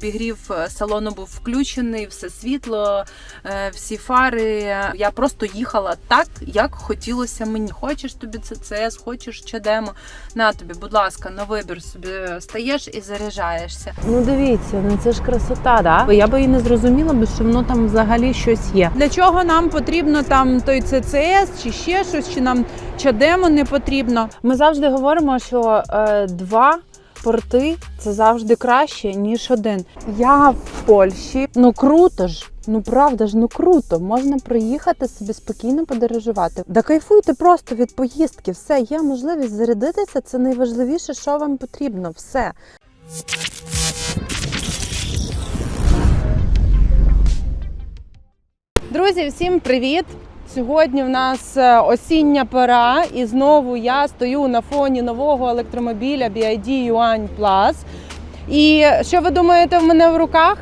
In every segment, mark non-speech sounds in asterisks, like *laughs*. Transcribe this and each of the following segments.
Підгрів е, салону був включений, все світло, е, всі фари. Я просто їхала так, як хотілося мені. Хочеш тобі ЦЦС, хочеш чадемо. На тобі, будь ласка, на вибір собі стаєш і заряджаєшся. Ну дивіться, ну це ж красота, да? Я би і не зрозуміла би, що воно там взагалі щось є. Для чого нам потрібно там той ЦЦС чи ще щось, чи нам чадемо не потрібно. Ми завжди говоримо, що е, два порти це завжди краще, ніж один. Я в Польщі. Ну круто ж. Ну правда ж, ну круто. Можна приїхати собі спокійно подорожувати. Да кайфуйте просто від поїздки. Все, є можливість зарядитися. Це найважливіше, що вам потрібно. Все. Друзі, всім привіт! Сьогодні в нас е, осіння пора, і знову я стою на фоні нового електромобіля BID Yuan Plus. І що ви думаєте в мене в руках?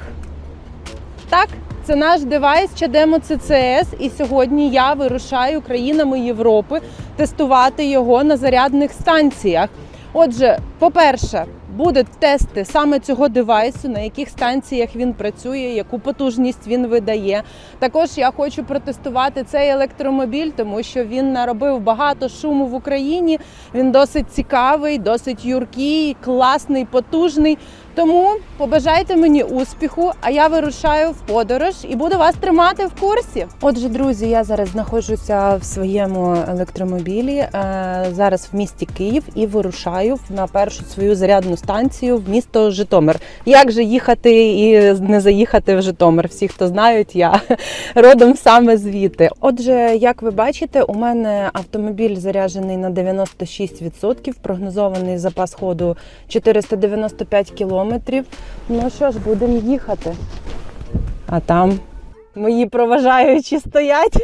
Так, це наш девайс Чадемо CCS. І сьогодні я вирушаю країнами Європи тестувати його на зарядних станціях. Отже, по-перше, будуть тести саме цього девайсу, на яких станціях він працює, яку потужність він видає. Також я хочу протестувати цей електромобіль, тому що він наробив багато шуму в Україні. Він досить цікавий, досить юркий, класний, потужний. Тому побажайте мені успіху, а я вирушаю в подорож і буду вас тримати в курсі. Отже, друзі, я зараз знаходжуся в своєму електромобілі. е, Зараз в місті Київ і вирушаю на першу свою зарядну станцію в місто Житомир. Як же їхати і не заїхати в Житомир? Всі, хто знають, я *laughs* родом саме звідти. Отже, як ви бачите, у мене автомобіль заряджений на 96%, прогнозований запас ходу 495 кілометрів. Ну що ж, будемо їхати. А там Мої проважаючі стоять.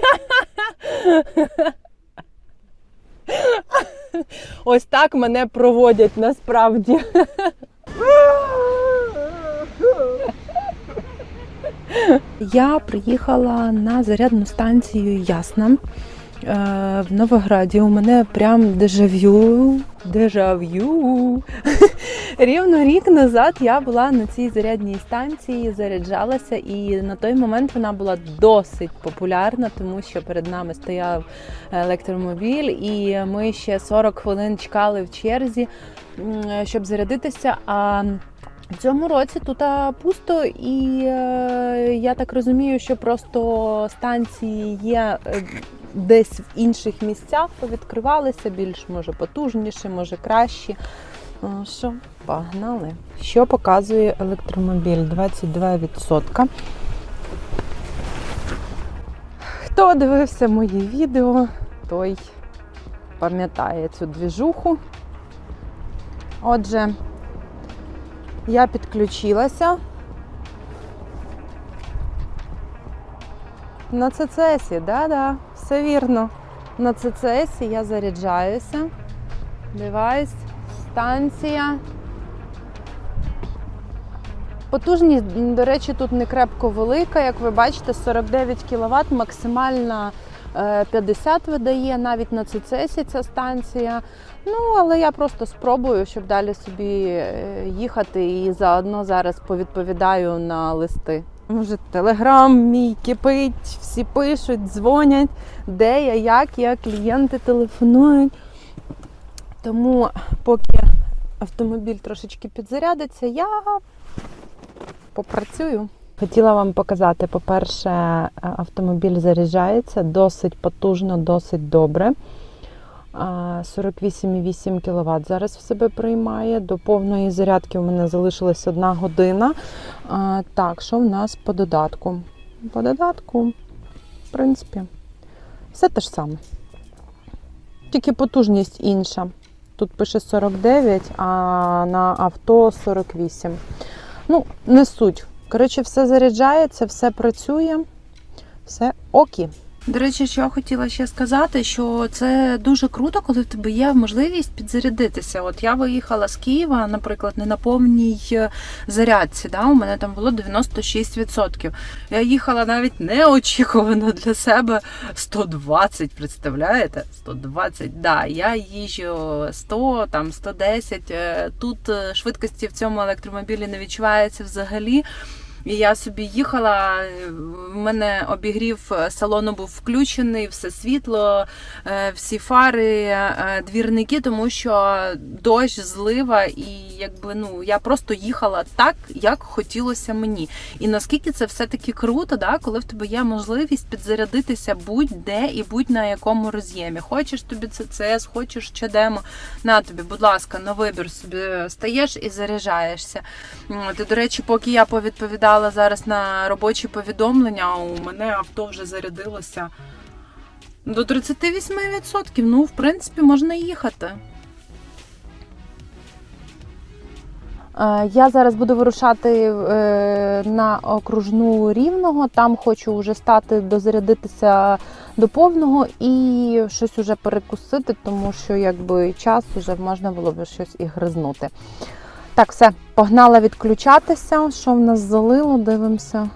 Ось так мене проводять насправді. Я приїхала на зарядну станцію Ясна. Е, В Новограді у мене прям дежавю. Дежавю. Рівно рік назад я була на цій зарядній станції, заряджалася, і на той момент вона була досить популярна, тому що перед нами стояв електромобіль, і ми ще 40 хвилин чекали в черзі, щоб зарядитися. А в цьому році тут пусто, і е, я так розумію, що просто станції є. е, Десь в інших місцях повідкривалися, більш може потужніше, може краще. О, Що, погнали. Що показує електромобіль? 22%. Хто дивився мої відео, той пам'ятає цю двіжуху. Отже, я підключилася. На ЦЦСі, да-да, все вірно. На ЦЦСі я заряджаюся. Девайс, станція. Потужність, до речі, тут не крепко велика. Як ви бачите, 49 кВт, максимальна е, 50 видає навіть на ЦЦСі ця станція. Ну, але я просто спробую, щоб далі собі е, їхати і заодно зараз повідповідаю на листи. Може, телеграм мій кипить, всі пишуть, дзвонять, де я, як я, клієнти телефонують. Тому поки автомобіль трошечки підзарядиться, я попрацюю. Хотіла вам показати, по-перше, автомобіль заряджається досить потужно, досить добре. 48,8 кВт зараз в себе приймає. До повної зарядки у мене залишилась одна година. Так, що в нас по додатку? По додатку, в принципі, все те ж саме. Тільки потужність інша. Тут пише 49, а на авто 48. Ну, не суть. Коротше, все заряджається, все працює, все окі. До речі, що я хотіла ще сказати, що це дуже круто, коли в тебе є можливість підзарядитися. От я виїхала з Києва, наприклад, не на повній е, зарядці. Да? У мене там було 96%. Я їхала навіть неочікувано для себе 120, представляєте? 120, да. Я їжджу 100, там 110. Е, Тут е, швидкості в цьому електромобілі не відчувається взагалі. І я собі їхала, в мене обігрів салону був включений, все світло, е, всі фари, е, двірники, тому що дощ, злива, і якби ну я просто їхала так, як хотілося мені. І наскільки це все-таки круто, да, коли в тебе є можливість підзарядитися будь-де і будь-на якому роз'ємі. Хочеш тобі ЦЦС, хочеш чадемо, на тобі, будь ласка, на вибір собі стаєш і заряджаєшся. І, до речі, поки я повідповідала зараз на робочі повідомлення, у мене авто вже зарядилося до 38%. Ну, в принципі, можна їхати. Е, Я зараз буду вирушати е, на окружну рівного. Там хочу вже стати дозарядитися до повного і щось уже перекусити, тому що якби час вже можна було б щось і гризнути. Так, все, погнала відключатися. Що в нас залило? Дивимося.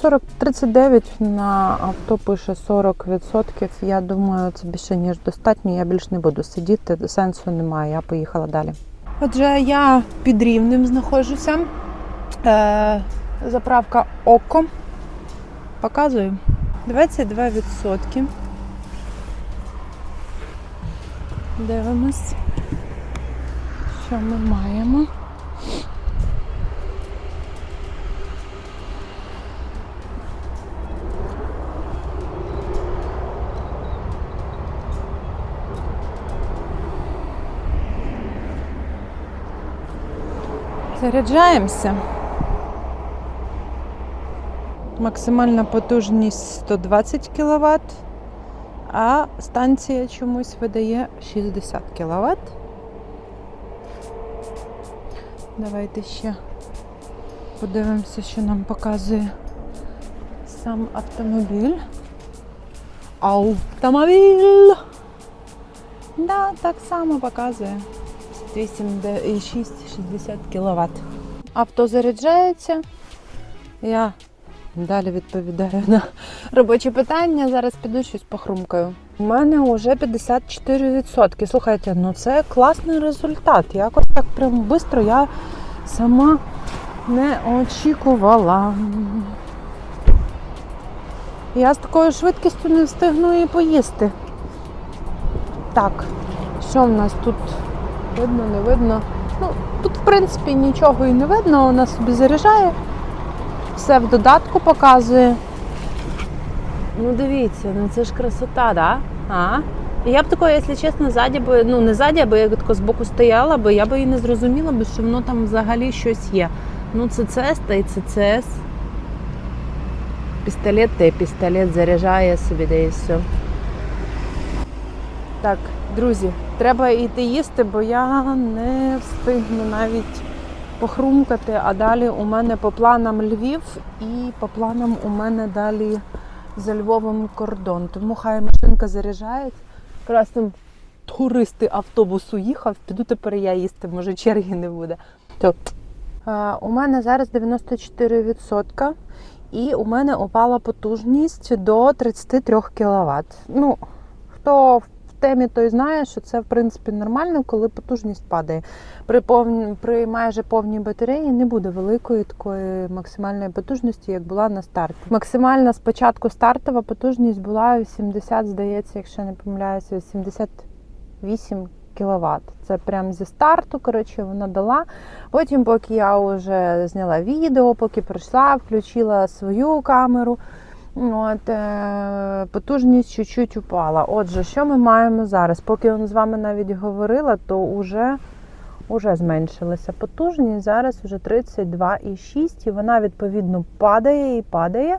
40, 39 на авто пише 40%. Я думаю, це більше ніж достатньо. Я більш не буду сидіти, сенсу немає. Я поїхала далі. Отже, я під рівнем знаходжуся. Е, заправка Око. Показую. 22%. Дивимось, що ми маємо. Заряджаємося. Максимальна потужність 120 кВт, а станція чомусь видає 60 кВт. Давайте ще подивимося, що нам показує сам автомобіль. Автомобіль! Да, так само показує. 8,6 60 кВт. Авто заряджається. Я далі відповідаю на робочі питання. Зараз піду щось похрумкаю. У мене вже 54%. Слухайте, ну це класний результат. Якось так прям швидко я сама не очікувала. Я з такою швидкістю не встигну і поїсти. Так, що в нас тут? Видно, не видно. Ну, тут, в принципі, нічого і не видно, вона собі заряджає. Все в додатку показує. Ну, дивіться, ну це ж красота, да? А? Я б такою, якщо чесно, ззаді би, ну не ззаді, аби я тако збоку стояла, би, я би і не зрозуміла, би, що воно там взагалі щось є. Ну, ЦЦС та й ЦЦС. Пістолет та й пістолет заряджає собі, де і все. Так, друзі, треба йти їсти, бо я не встигну навіть похрумкати. А далі у мене по планам Львів і по планам у мене далі за Львовом кордон. Тому хай машинка заряджається. Якраз туристи автобус уїхав, піду тепер я їсти, може черги не буде. То, у мене зараз 94%. І у мене упала потужність до 33 кВт. Ну, хто в темі, той знає, що це в принципі нормально, коли потужність падає. При повні, при майже повній батареї не буде великої такої максимальної потужності, як була на старті. Максимальна спочатку стартова потужність була 80, здається, якщо не помиляюся, 88 кВт. Це прям зі старту, коротше, вона дала. Потім, поки я вже зняла відео, поки прийшла, включила свою камеру. От, е, потужність чуть-чуть упала. Отже, що ми маємо зараз? Поки я з вами навіть говорила, то вже, вже зменшилася потужність. Зараз вже 32,6 і вона відповідно падає і падає.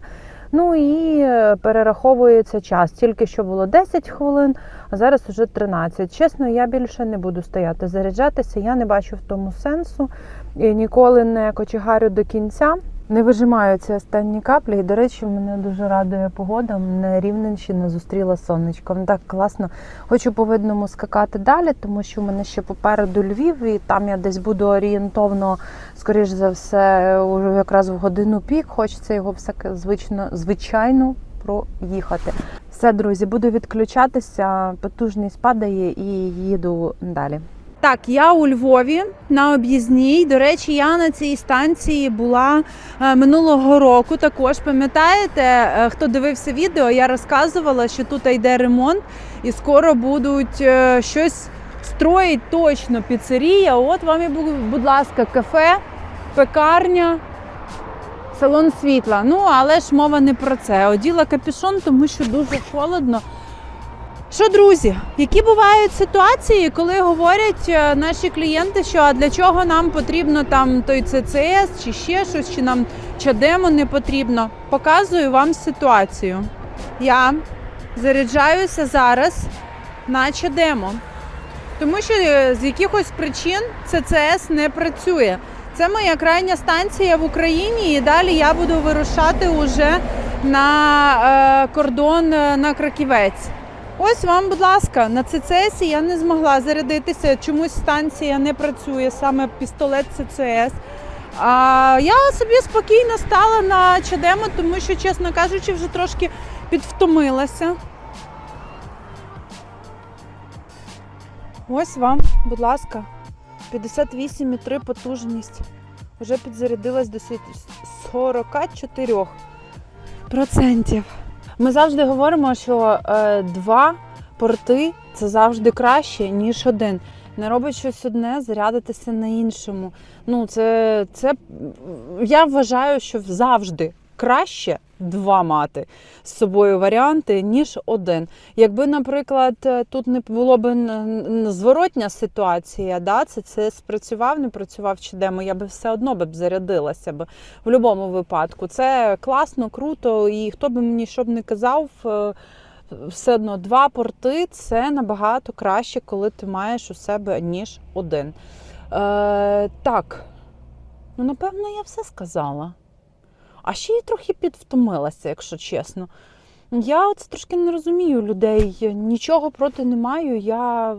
Ну і е, перераховується час. Тільки що було 10 хвилин, а зараз вже 13. Чесно, я більше не буду стояти заряджатися. Я не бачу в тому сенсу. І ніколи не кочегарю до кінця. Не вижимаю ці останні каплі. І, до речі, мене дуже радує погода. Мене Рівненщина зустріла сонечком. Так класно. Хочу по видному скакати далі, тому що в мене ще попереду Львів, і там я десь буду орієнтовно, скоріш за все, якраз в годину пік. Хочеться його все звично, звичайно проїхати. Все, друзі, буду відключатися. Потужність падає і їду далі. Так, я у Львові на об'їзній. До речі, я на цій станції була е, минулого року. Також пам'ятаєте, е, хто дивився відео, я розказувала, що тут йде ремонт, і скоро будуть е, щось строїть точно піцерія. От вам і будь ласка, кафе, пекарня. Салон світла. Ну, але ж мова не про це. Оділа капюшон, тому що дуже холодно. Що, друзі, які бувають ситуації, коли говорять е, наші клієнти, що а для чого нам потрібно там той ЦЦС чи ще щось, чи нам чадемо не потрібно? Показую вам ситуацію. Я заряджаюся зараз на чадемо, тому що е, з якихось причин ЦЦС не працює. Це моя крайня станція в Україні, і далі я буду вирушати уже на е, кордон на Краківець. Ось вам, будь ласка, на ЦЦС я не змогла зарядитися. Чомусь станція не працює, саме пістолет ЦЦС. А я собі спокійно стала на чадему, тому що, чесно кажучи, вже трошки підвтомилася. Ось вам, будь ласка, 58,3 потужність. Вже підзарядилась до 44 процентів. Ми завжди говоримо, що е, два порти це завжди краще, ніж один. Не робить щось одне, зарядитися на іншому. Ну, це, це я вважаю, що завжди краще два мати з собою варіанти, ніж один. Якби, наприклад, е, тут не було б зворотня ситуація, да, це, це спрацював, не працював чи демо, я би все одно б зарядилася б в будь-якому випадку. Це класно, круто, і хто би мені що б не казав, е, все одно два порти це набагато краще, коли ти маєш у себе, ніж один. Е, так, ну напевно, я все сказала. А ще й трохи підвтомилася, якщо чесно. Я оце трошки не розумію людей. Нічого проти не маю. Я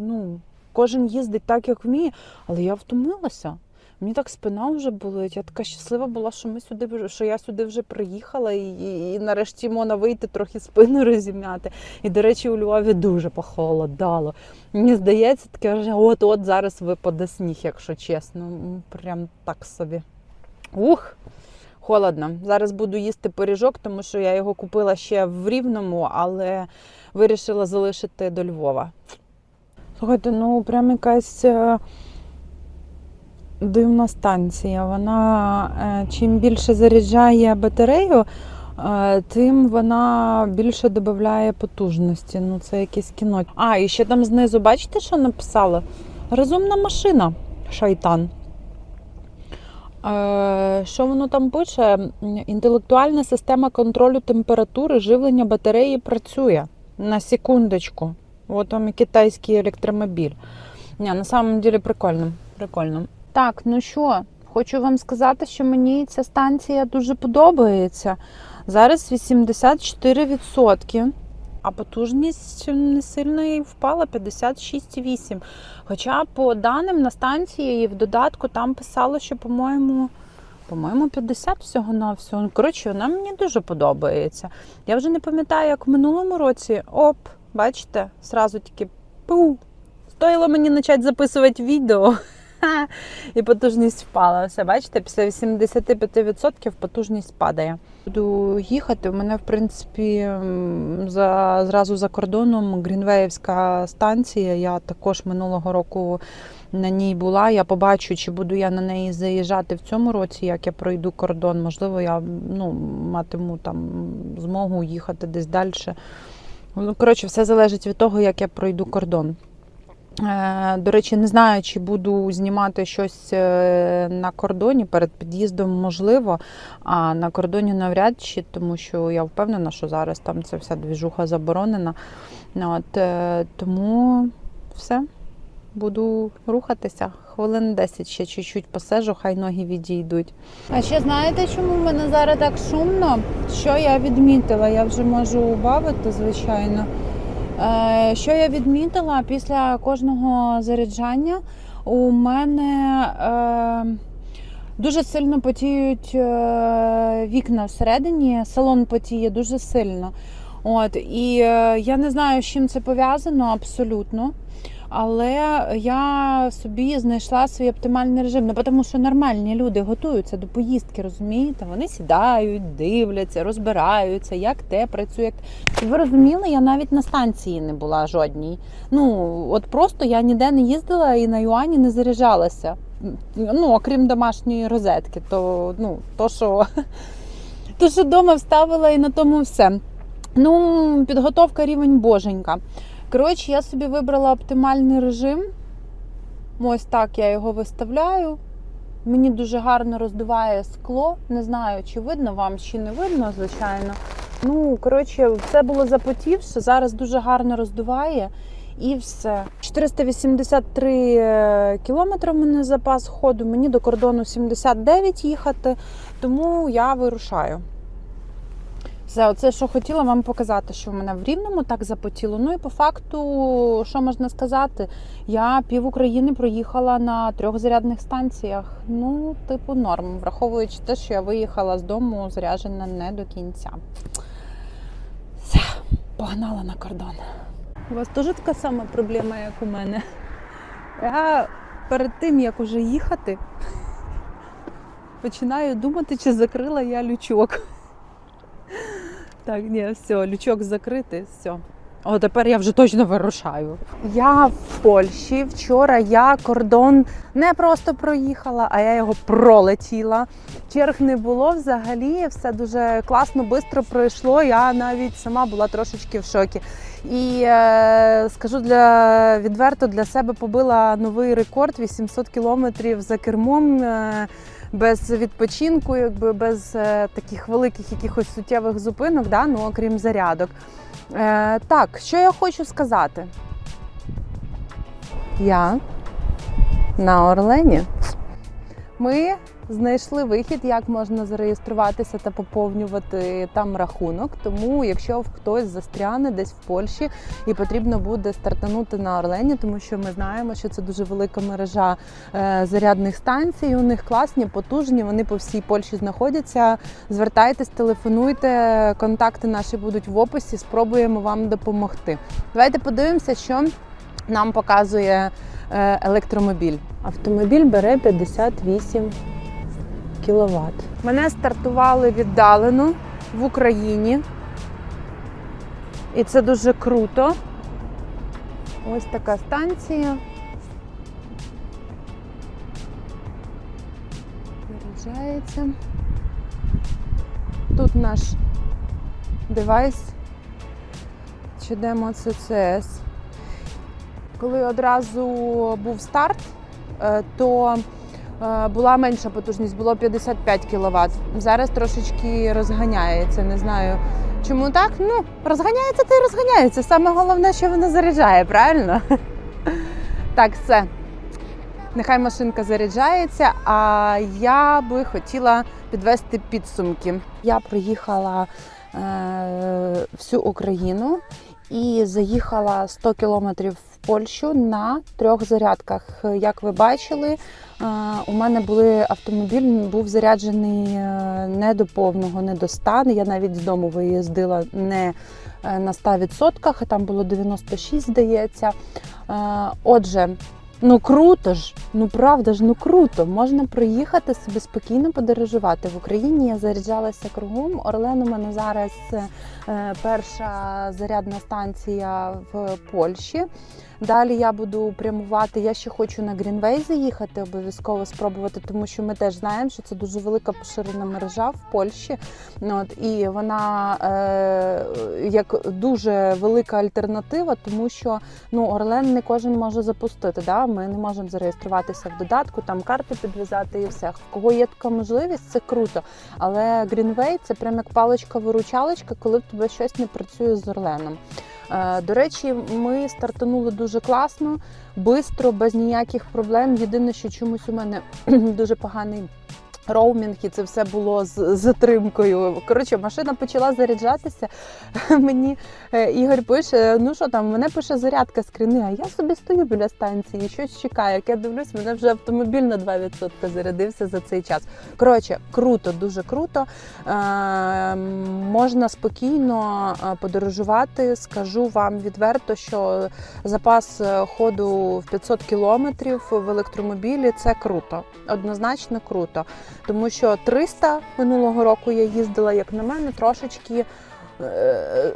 ну, кожен їздить так, як вміє, але я втомилася. Мені так спина вже болить. Я така щаслива була, що ми сюди що я сюди вже приїхала, і, і, і нарешті можна вийти трохи спину розім'яти. І, до речі, у Львові дуже похолодало. Мені здається, таке от-от зараз випаде сніг, якщо чесно. Прям так собі. Ух! Холодно. Зараз буду їсти пиріжок, тому що я його купила ще в Рівному, але вирішила залишити до Львова. Слухайте, ну прям якась е, дивна станція. Вона е, чим більше заряджає батарею, е, тим вона більше додає потужності. Ну, це якесь кіно. А, і ще там знизу, бачите, що написали? Розумна машина, шайтан. Е, Що воно там пише? Інтелектуальна система контролю температури живлення батареї працює. На секундочку. От вам і китайський електромобіль. Ні, на самом деле прикольно. прикольно. Так, ну що, хочу вам сказати, що мені ця станція дуже подобається. Зараз 84%, а потужність не сильно і впала 56,8%. Хоча по даним на станції в додатку там писало, що, по-моєму, по-моєму, 50 всього на всього. Коротше, вона мені дуже подобається. Я вже не пам'ятаю, як в минулому році. Оп, бачите, зразу тільки пу. Стоїло мені почати записувати відео. *laughs* І потужність впала. Все, бачите, після 85% потужність падає. Буду їхати. У мене, в принципі, за, зразу за кордоном Грінвеївська станція. Я також минулого року на ній була. Я побачу, чи буду я на неї заїжджати в цьому році, як я пройду кордон. Можливо, я ну, матиму там змогу їхати десь далі. Ну, коротше, все залежить від того, як я пройду кордон. Е, До речі, не знаю, чи буду знімати щось е, на кордоні перед під'їздом, можливо, а на кордоні навряд чи, тому що я впевнена, що зараз там ця вся двіжуха заборонена. От, е, тому все. буду рухатися. Хвилин 10 ще чуть-чуть посежу, хай ноги відійдуть. А ще знаєте, чому в мене зараз так шумно? Що я відмітила? Я вже можу убавити, звичайно. Е, що я відмітила після кожного заряджання? У мене е, дуже сильно потіють е, вікна всередині, салон потіє дуже сильно. От, і я не знаю, з чим це пов'язано абсолютно. Але я собі знайшла свій оптимальний режим. Ну, тому що нормальні люди готуються до поїздки, розумієте? Вони сідають, дивляться, розбираються, як те працює. Як... Ви розуміли, я навіть на станції не була жодній. Ну, от просто я ніде не їздила і на юані не заряджалася. Ну, окрім домашньої розетки, то ну, то, що, *laughs* то, що вдома вставила, і на тому все. Ну, підготовка рівень боженька. Коротше, я собі вибрала оптимальний режим. Ось так я його виставляю. Мені дуже гарно роздуває скло. Не знаю, чи видно вам, чи не видно, звичайно. Ну, коротше, все було запотівше. Зараз дуже гарно роздуває. І все. 483 е, кілометри в мене запас ходу. Мені до кордону 79 їхати, тому я вирушаю. Все, оце, що хотіла вам показати, що в мене в рівному так запотіло. Ну і по факту, що можна сказати, я пів України проїхала на трьох зарядних станціях. Ну, типу, норм, враховуючи те, що я виїхала з дому заряджена не до кінця. Все, погнала на кордон. У вас теж така сама проблема, як у мене. Я перед тим, як уже їхати, *laughs* починаю думати, чи закрила я лючок. Так, ні, все, лючок закритий, все. О, тепер я вже точно вирушаю. Я в Польщі. Вчора я кордон не просто проїхала, а я його пролетіла. Черг не було взагалі, все дуже класно, швидко пройшло. Я навіть сама була трошечки в шокі. І е, скажу для відверто для себе побила новий рекорд 800 кілометрів за кермом. Е, без відпочинку, якби без е, таких великих якихось суттєвих зупинок, да? ну окрім зарядок. Е, так, що я хочу сказати? Я на Орлені. Ми знайшли вихід, як можна зареєструватися та поповнювати там рахунок. Тому, якщо хтось застряне десь в Польщі і потрібно буде стартанути на Орлені, тому що ми знаємо, що це дуже велика мережа е, зарядних станцій. У них класні, потужні. Вони по всій Польщі знаходяться. Звертайтесь, телефонуйте, контакти наші будуть в описі. Спробуємо вам допомогти. Давайте подивимося, що нам показує е, електромобіль. Автомобіль бере 58 кВт. Мене стартували віддалено в Україні. І це дуже круто. Ось така станція. Заряджається. Тут наш девайс чи демо CCS. Коли одразу був старт, е, то була менша потужність, було 55 кВт. Зараз трошечки розганяється. Не знаю, чому так. Ну, розганяється та й розганяється. Саме головне, що воно заряджає, правильно? *laughs* Так, все. Нехай машинка заряджається, а я би хотіла підвести підсумки. Я проїхала е, всю Україну і заїхала 100 кілометрів в Польщу на трьох зарядках. Як ви бачили, е, у мене були автомобіль, був заряджений е, не до повного, не до 100. Я навіть з дому виїздила не е, на 100%, а там було 96, здається. Е, Отже, ну круто ж, ну правда ж, ну круто. Можна проїхати собі спокійно подорожувати. В Україні я заряджалася кругом. Орлен у мене зараз перша зарядна станція в Польщі. Далі я буду прямувати. Я ще хочу на Грінвей заїхати, обов'язково спробувати, тому що ми теж знаємо, що це дуже велика поширена мережа в Польщі. Ну, От, і вона е, як дуже велика альтернатива, тому що ну, Орлен не кожен може запустити. Да? Ми не можемо зареєструватися в додатку, там карти підв'язати і все. В кого є така можливість, це круто. Але Greenway – це прям як паличка-виручалочка, коли в тебе щось не працює з Орленом. Е, До речі, ми стартанули дуже класно, бистро, без ніяких проблем. Єдине, що чомусь у мене *clears throat* дуже поганий. Роумінг, і це все було з затримкою. Коротше, машина почала заряджатися. *laughs* Мені е, Ігор пише: ну що там, мене пише зарядка скрини, а я собі стою біля станції, щось чекаю. Як я дивлюсь, мене вже автомобіль на 2% зарядився за цей час. Коротше, круто, дуже круто. Е, можна спокійно е, подорожувати. Скажу вам відверто, що запас е, ходу в 500 кілометрів в електромобілі це круто, однозначно круто. Тому що 300 минулого року я їздила, як на мене, трошечки. е,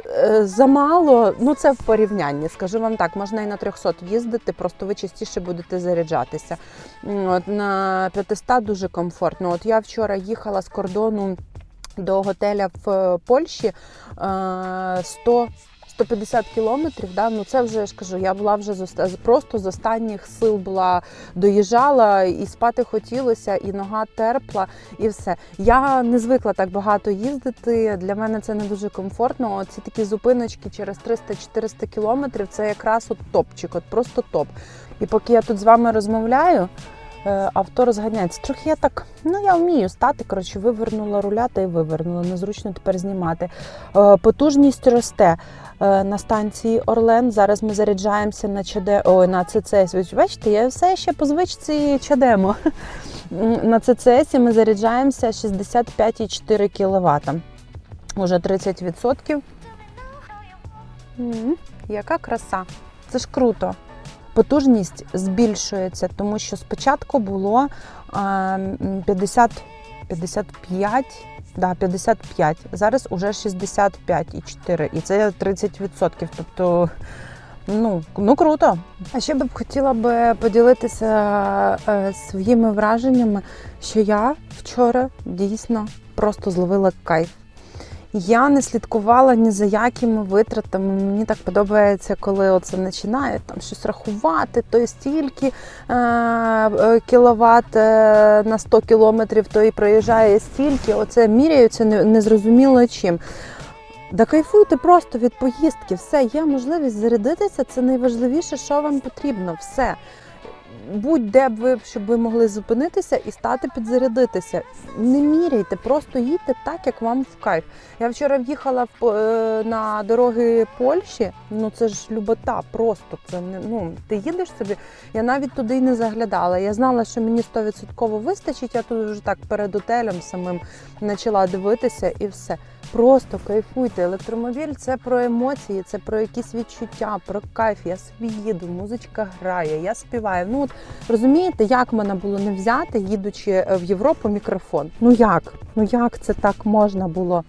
е, Замало, ну це в порівнянні. Скажу вам так, можна і на 300 їздити, просто ви частіше будете заряджатися. От на 500 дуже комфортно. От я вчора їхала з кордону до готеля в е, Польщі е, 100 150 кілометрів, да, ну це вже я ж кажу, я була вже з просто з останніх сил була доїжджала і спати хотілося, і нога терпла, і все. Я не звикла так багато їздити. Для мене це не дуже комфортно. Оці такі зупиночки через 300-400 кілометрів це якраз от топчик, от просто топ. І поки я тут з вами розмовляю. Е, Авто розганяється. Трохи я так, ну я вмію стати. Коротше, вивернула руля та й вивернула. Незручно тепер знімати. Е, Потужність росте е, на станції Орлен. Зараз ми заряджаємося на ЧД, ой, на ЦЦС. Бачите, я все ще по звичці чадемо. На ЦЦС ми заряджаємося 65,4 кВт. Уже 30%. М, Яка краса! Це ж круто. Потужність збільшується, тому що спочатку було е, м, 50, 55, да, 55, зараз уже 65,4, і це 30%. Тобто, ну, ну круто. А ще б хотіла би поділитися е, своїми враженнями, що я вчора дійсно просто зловила кайф. Я не слідкувала ні за якими витратами. Мені так подобається, коли оце починає там щось рахувати, то стільки е, е, кіловат е, на 100 кілометрів, то і проїжджає стільки. Оце міряються не- незрозуміло чим. Да кайфуйте просто від поїздки. Все, є можливість зарядитися. Це найважливіше, що вам потрібно. Все. Будь-де б ви, щоб ви могли зупинитися і стати підзарядитися. Не міряйте, просто їдьте так, як вам в кайф. Я вчора в'їхала е, на дороги Польщі. Ну це ж любота, просто це не ну ти їдеш собі. Я навіть туди й не заглядала. Я знала, що мені 100% вистачить. Я тут вже так перед готелем самим почала дивитися і все. Просто кайфуйте. Електромобіль це про емоції, це про якісь відчуття, про кайф. Я собі їду, музичка грає, я співаю. Ну от розумієте, як мене було не взяти, їдучи е, в Європу мікрофон? Ну як? Ну як це так можна було?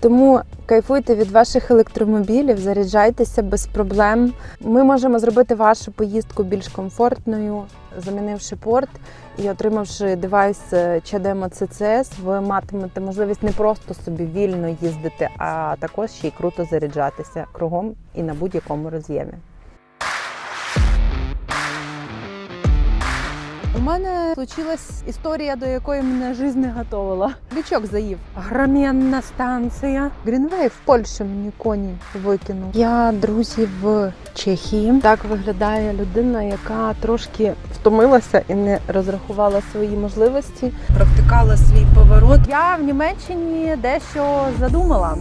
Тому кайфуйте від ваших електромобілів, заряджайтеся без проблем. Ми можемо зробити вашу поїздку більш комфортною, замінивши порт і отримавши девайс е, CHAdeMO CCS, ви матимете можливість не просто собі вільно їздити, а також ще й круто заряджатися кругом і на будь-якому роз'ємі. У мене случилась історія, до якої мене жизнь не готувала. Лючок заїв. Громінна станція. Грінвей в Польщі мені коні викинув. Я друзі в Чехії. Так виглядає людина, яка трошки втомилася і не розрахувала свої можливості. Провтикала свій поворот. Я в Німеччині дещо задумала.